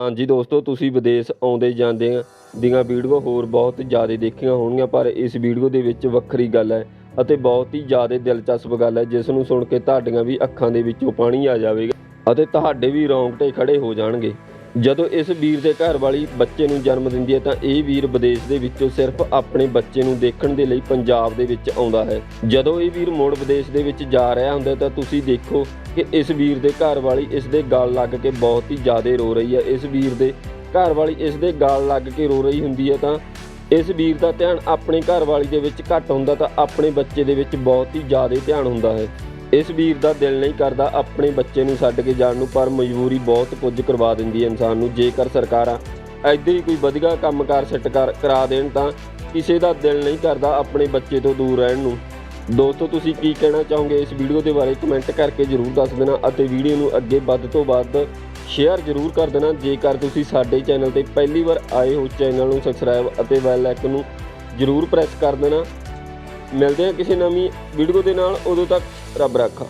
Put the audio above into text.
ਹਾਂਜੀ ਦੋਸਤੋ, ਤੁਸੀਂ ਵਿਦੇਸ਼ ਆਉਂਦੇ ਜਾਂਦੇ ਦੀਆਂ ਵੀਡੀਓ ਹੋਰ ਬਹੁਤ ਜ਼ਿਆਦਾ ਦੇਖੀਆਂ ਹੋਣਗੀਆਂ, ਪਰ ਇਸ ਵੀਡੀਓ ਦੇ ਵਿੱਚ ਵੱਖਰੀ ਗੱਲ ਹੈ ਅਤੇ ਬਹੁਤ ਹੀ ਜ਼ਿਆਦਾ ਦਿਲਚਸਪ ਗੱਲ ਹੈ, ਜਿਸ ਨੂੰ ਸੁਣ ਕੇ ਤੁਹਾਡੀਆਂ ਵੀ ਅੱਖਾਂ ਦੇ ਵਿੱਚੋਂ ਪਾਣੀ ਆ ਜਾਵੇਗਾ ਅਤੇ ਤੁਹਾਡੇ ਵੀ ਰੌਂਗਟੇ ਖੜੇ ਹੋ ਜਾਣਗੇ। ਜਦੋਂ ਇਸ ਵੀਰ ਦੇ ਘਰ ਵਾਲੀ ਬੱਚੇ ਨੂੰ ਜਨਮ ਦਿੰਦੀ ਹੈ ਤਾਂ ਇਹ ਵੀਰ ਵਿਦੇਸ਼ ਦੇ ਵਿੱਚੋਂ ਸਿਰਫ ਆਪਣੇ ਬੱਚੇ ਨੂੰ ਦੇਖਣ ਦੇ ਲਈ ਪੰਜਾਬ ਦੇ ਵਿੱਚ ਆਉਂਦਾ ਹੈ। ਜਦੋਂ ਇਹ ਵੀਰ ਮੋੜ ਵਿਦੇਸ਼ ਦੇ ਵਿੱਚ ਜਾ ਰਿਹਾ ਹੁੰਦਾ ਤਾਂ ਤੁਸੀਂ ਦੇਖੋ ਕਿ ਇਸ ਵੀਰ ਦੇ ਘਰ ਵਾਲੀ ਇਸ ਦੇ ਗਲ ਲੱਗ ਕੇ ਬਹੁਤ ਹੀ ਜ਼ਿਆਦਾ ਰੋ ਰਹੀ ਹੈ। ਇਸ ਵੀਰ ਦੇ ਘਰ ਵਾਲੀ ਇਸ ਦੇ ਗਲ ਲੱਗ ਕੇ ਰੋ ਰਹੀ ਹੁੰਦੀ ਹੈ ਤਾਂ ਇਸ ਵੀਰ ਦਾ ਧਿਆਨ ਆਪਣੇ ਘਰ ਵਾਲੀ ਦੇ ਵਿੱਚ ਘੱਟ ਹੁੰਦਾ ਤਾਂ ਆਪਣੇ ਬੱਚੇ ਦੇ ਵਿੱਚ ਬਹੁਤ ਹੀ ਜ਼ਿਆਦਾ ਧਿਆਨ ਹੁੰਦਾ ਹੈ। ਇਸ ਵੀਰ ਦਾ ਦਿਲ ਨਹੀਂ ਕਰਦਾ ਆਪਣੇ ਬੱਚੇ ਨੂੰ ਛੱਡ ਕੇ ਜਾਣ ਨੂੰ, ਪਰ ਮਜਬੂਰੀ ਬਹੁਤ ਕੁਝ ਕਰਵਾ ਦਿੰਦੀ ਹੈ ਇਨਸਾਨ ਨੂੰ। ਜੇਕਰ ਸਰਕਾਰਾਂ ਐਦਾਂ ਹੀ ਕੋਈ ਵਧੀਆ ਕੰਮਕਾਰ ਸੈੱਟ ਕਰ, ਕਰਾ ਦੇਣ ਤਾਂ ਕਿਸੇ ਦਾ ਦਿਲ ਨਹੀਂ ਕਰਦਾ ਆਪਣੇ ਬੱਚੇ ਤੋਂ ਦੂਰ ਰਹਿਣ ਨੂੰ। ਦੋਸਤੋ, ਤੁਸੀਂ ਕੀ ਕਹਿਣਾ ਚਾਹੋਗੇ? ਇਸ ਵੀਡੀਓ ਦੇ ਬਾਰੇ ਕਮੈਂਟ ਕਰਕੇ ਜਰੂਰ ਦੱਸ ਦੇਣਾ ਅਤੇ ਵੀਡੀਓ ਨੂੰ ਅੱਗੇ ਵੱਧ ਤੋਂ ਵੱਧ ਸ਼ੇਅਰ ਜਰੂਰ ਕਰ ਦੇਣਾ। ਜੇਕਰ ਤੁਸੀਂ ਸਾਡੇ ਚੈਨਲ ਤੇ ਪਹਿਲੀ ਵਾਰ ਆਏ ਹੋ, ਚੈਨਲ ਨੂੰ ਸਬਸਕ੍ਰਾਈਬ ਅਤੇ ਬੈਲ ਆਈਕਨ ਨੂੰ ਜਰੂਰ ਪ੍ਰੈਸ ਕਰ ਦੇਣਾ। ਮਿਲਦੇ ਹਾਂ ਕਿਸੇ ਨਵੀਂ ਵੀਡੀਓ ਦੇ ਨਾਲ। ਉਦੋਂ ਤੱਕ ਰੱਬ ਰਾਖਾ।